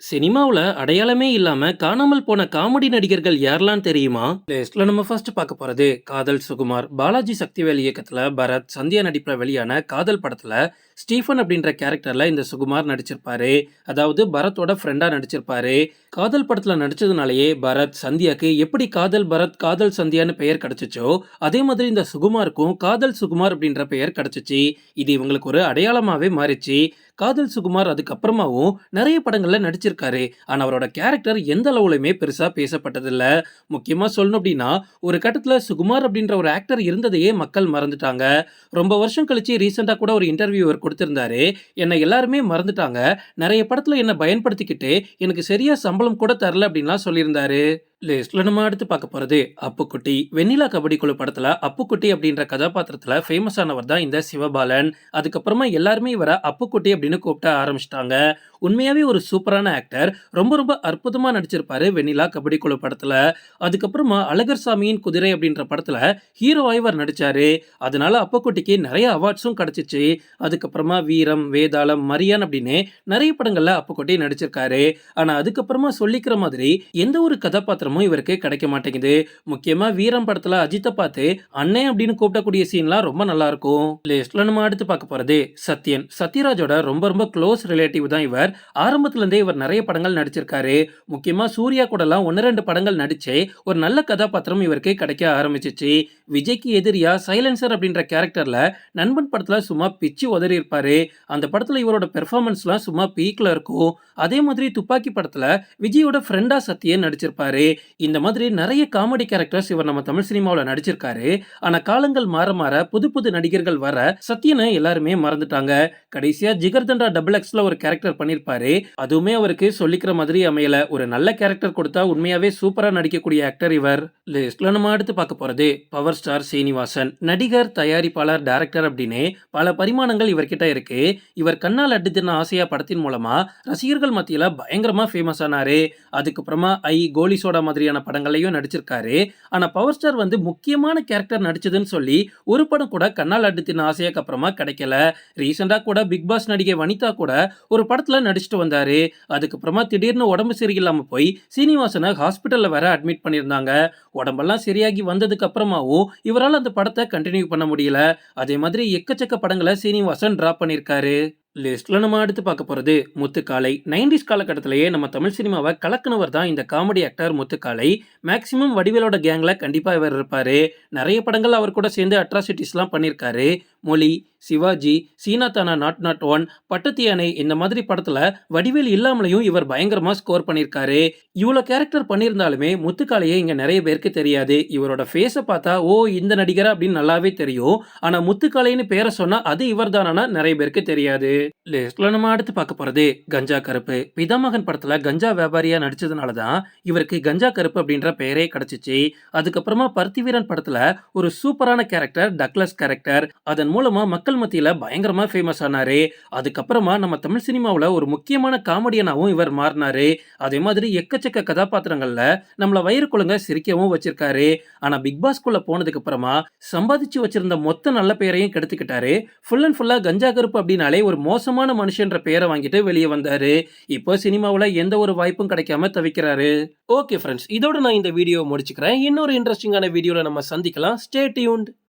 சினிமாவில் அடையாளமே இல்லாம காணாமல் போன காமெடி நடிகர்கள் யாரெல்லாம் தெரியுமா? லிஸ்ட்ல நம்ம ஃபர்ஸ்ட் பார்க்க போறது காதல் சுகுமார். பாலாஜி சக்திவேல் இயக்கத்துல பரத் சந்தியா நடிப்புல வெளியான காதல் படத்துல ஸ்டீஃபன் அப்படின்ற கேரக்டர்ல இந்த சுகுமார் நடிச்சிருப்பாரு. அதாவது பரத்தோட ஃப்ரெண்டா நடிச்சிருப்பாரு. காதல் படத்தில் நடித்ததுனாலேயே பரத் சந்தியாக்கு எப்படி காதல் பரத் காதல் சந்தியான்னு பெயர் கிடைச்சிச்சோ அதே மாதிரி இந்த சுகுமாருக்கும் காதல் சுகுமார் அப்படின்ற பெயர் கிடச்சிச்சு. இது இவங்களுக்கு ஒரு அடையாளமாகவே மாறிச்சு. காதல் சுகுமார் அதுக்கப்புறமாவும் நிறைய படங்களில் நடிச்சிருக்காரு. ஆனால் அவரோட கேரக்டர் எந்த அளவுலையுமே பெருசாக பேசப்பட்டதில்லை. முக்கியமாக சொல்லணும் அப்படின்னா ஒரு கட்டத்தில் சுகுமார் அப்படின்ற ஒரு ஆக்டர் இருந்ததையே மக்கள் மறந்துட்டாங்க. ரொம்ப வருஷம் கழிச்சு ரீசெண்டாக கூட ஒரு இன்டர்வியூ கொடுத்துருந்தாரு. என்னை எல்லாருமே மறந்துட்டாங்க. நிறைய படத்தில் என்னை பயன்படுத்திக்கிட்டு எனக்கு சரியாக சம்பளம் கூட தரல அப்படின்லாம் சொல்லியிருந்தாரு. லிஸ்ட்ல நம்ம அடுத்து பார்க்க போறது அப்புக்குட்டி. வெண்ணிலா கபடி குழு படத்துல அப்புக்குட்டி அப்படின்ற கதாபாத்திரத்துல ஃபேமஸ் ஆனவர் தான் இந்த சிவபாலன். அதுக்கப்புறமா எல்லாருமே இவரை அப்புக்குட்டி அப்படின்னு கூப்பிட ஆரம்பிச்சிட்டாங்க. உண்மையாவே ஒரு சூப்பரான ஆக்டர் ரொம்ப ரொம்ப அற்புதமா நடிச்சிருப்பாரு வெண்ணிலா கபடி குழு படத்துல. அதுக்கப்புறமா அழகர் சாமியின் குதிரை அப்படின்ற படத்துல ஹீரோ இவர் நடிச்சாரு. அதனால அப்புக்குட்டிக்கு நிறைய அவார்ட்ஸும் கிடைச்சிச்சு. அதுக்கப்புறமா வீரம் வேதாளம் மரியான் அப்படின்னு நிறைய படங்கள்ல அப்புக்குட்டி நடிச்சிருக்காரு. ஆனா அதுக்கப்புறமா சொல்லிக்கிற மாதிரி எந்த ஒரு கதாபாத்திரம் பாத்திரமும் இவருக்கு கிடைக்க மாட்டேங்குது. முக்கியமா வீரம் படத்துல அஜித்தை பார்த்து அண்ணே அப்படின்னு கூப்பிடக்கூடிய சீன்லாம் ரொம்ப நல்லா இருக்கும் லிஸ்ட்ல நம்ம அடுத்து பார்க்க போறது சத்யன். சத்யராஜோட ரொம்ப ரொம்ப க்ளோஸ் ரிலேட்டிவ் தான் இவர். ஆரம்பத்துல இருந்தே இவர் நிறைய படங்கள் நடிச்சிருக்காரு. முக்கியமா சூர்யா கூடலாம் ஒன்னு ரெண்டு படங்கள் நடிச்சே ஒரு நல்ல கதாபாத்திரம் இவருக்கு கிடைக்க ஆரம்பிச்சிச்சு. விஜய்க்கு எதிரியா சைலன்சர் அப்படின்ற கேரக்டரில் நண்பன் படத்தில் சும்மா பிச்சு உதறி அந்த படத்தில் இவரோட பெர்ஃபார்மன்ஸ்லாம் சும்மா பீக்கில் இருக்கும். அதே மாதிரி துப்பாக்கி படத்தில் விஜயோட ஃப்ரெண்டாக சத்தியன் நடிச்சிருப்பாரு. இந்த மாதிரி நிறைய காமெடி கேரக்டர்ஸ் இவர் நம்ம தமிழ் சினிமாவில் நடிச்சிருக்காரு. ஆனால் காலங்கள் மாற மாற புது புது நடிகர்கள் வர சத்யனை எல்லாருமே மறந்துட்டாங்க. கடைசியா ஜிகர்தண்டா டபுள் எக்ஸ்ல ஒரு கேரக்டர் பண்ணிருப்பாரு. அதுவுமே அவருக்கு சொல்லிக்கிற மாதிரி அமையல. ஒரு நல்ல கேரக்டர் கொடுத்தா உண்மையாவே சூப்பரா நடிக்கக்கூடிய ஆக்டர் இவர். லிஸ்ட்ல நம்ம அடுத்து பார்க்க போறது பவர் ஸ்டார் சீனிவாசன் நடிகர் தயாரிப்பாளர் டைரக்டர் அப்படின்னு பல பரிமாணங்கள் இவர்கிட்ட இருக்கு. இவர் கண்ணால் அட்டு தின ஆசையா படத்தின் மூலமா ரசிகர்கள் மத்தியில பயங்கரமா ஃபேமஸ் ஆனாரு. அதுக்கப்புறமா ஐ. கோலி சோடா மாதிரியான படங்களையும் நடிச்சிருக்காரு. ஆனா பவர் ஸ்டார் வந்து முக்கியமான கேரக்டர் நடிச்சதுன்னு சொல்லி ஒரு படம் கூட கண்ணால் அட்டு தின ஆசையாக்கு அப்புறமா கிடைக்கல. ரீசெண்டா கூட பிக் பாஸ் நடிகை வனிதா கூட ஒரு படத்துல நடிச்சுட்டு வந்தாரு. அதுக்கப்புறமா திடீர்னு உடம்பு சரியில்லாம போய் சீனிவாசனை ஹாஸ்பிட்டல்ல வேற அட்மிட் பண்ணியிருந்தாங்க. உடம்பெல்லாம் சரியாகி வந்ததுக்கு அப்புறமாவும் இவரால் அந்த படத்தை கண்டினியூ பண்ண முடியல. அதே மாதிரி எக்கச்சக்க படங்களை சீனிவாசன் டிராப் பண்ணியிருக்காரு லிஸ்ட்ல நம்ம அடுத்து பார்க்க போறது முத்துக்காலை. நைன்டிஸ் காலகட்டத்திலேயே நம்ம தமிழ் சினிமாவை கலக்குனவர் தான் இந்த காமெடி ஆக்டர் முத்துக்காலை. மேக்சிமம் வடிவேலோட கேங்ல கண்டிப்பா இவர் இருப்பாரு. நிறைய படங்கள் அவர் கூட சேர்ந்து அட்ராசிட்டிஸ்லாம் பண்ணியிருக்காரு மொழி சிவாஜி சீனா தானா நாட் நாட் ஒன் பட்டத்தியானை இந்த மாதிரி படத்துல வடிவேல் இல்லாமலையும் இவர் பயங்கரமா ஸ்கோர் பண்ணியிருக்காரு இவ்வளோ கேரக்டர் பண்ணியிருந்தாலுமே முத்துக்காளையே இங்க நிறைய பேருக்கு தெரியாது. இவரோட ஃபேஸை பார்த்தா ஓ இந்த நடிகரா? அப்படின்னு நல்லாவே தெரியும். ஆனா முத்துக்காளைன்னு பேரை சொன்னா அது இவர் நிறைய பேருக்கு தெரியாது. லிஸ்ட்ல நம்ம அடுத்து பார்க்க போறது கஞ்சா கருப்பு. பிதாமகன் படத்துல கஞ்சா வியாபாரியா நடிச்சதுனால தான் இவருக்கு கஞ்சா கருப்பு அப்படின்ற பெயரே கிடைச்சிச்சு. அதுக்கப்புறமா பருத்தி வீரன் படத்துல ஒரு சூப்பரான கேரக்டர் டக்லஸ் கேரக்டர் அதன் மூலமா மக்கள் மத்தியில் பயங்கரமா ஃபேமஸ் ஆனாரு. அதுக்கப்புறமா நம்ம தமிழ் சினிமாவில் ஒரு முக்கியமான காமெடியனாகவும் இவர் மாறினாரு. அதே மாதிரி எக்கச்சக்க கதாபாத்திரங்கள்ல நம்மள வயிறு குழுங்க சிரிக்கவும் வச்சிருக்காரு. ஆனால் பிக் பாஸ்குள்ளே போனதுக்கு அப்புறமா சம்பாதிச்சு வச்சிருந்த மொத்த நல்ல பெயரையும் கெடுத்துக்கிட்டாரு. ஃபுல் அண்ட் ஃபுல்லா கஞ்சா கருப்பு அப்படின்னாலே ஒரு மோசமான மனுஷன்ற பெயரை வாங்கிட்டு வெளியே வந்தாரு. இப்போ சினிமாவில் எந்த ஒரு வாய்ப்பும் கிடைக்காம தவிக்கிறாரு. ஓகே ஃப்ரெண்ட்ஸ் இதோட நான் இந்த வீடியோ முடிச்சுக்கிறேன். இன்னொரு இன்ட்ரெஸ்டிங்கான வீடியோவில் நம்ம சந்திக்கலாம். Stay tuned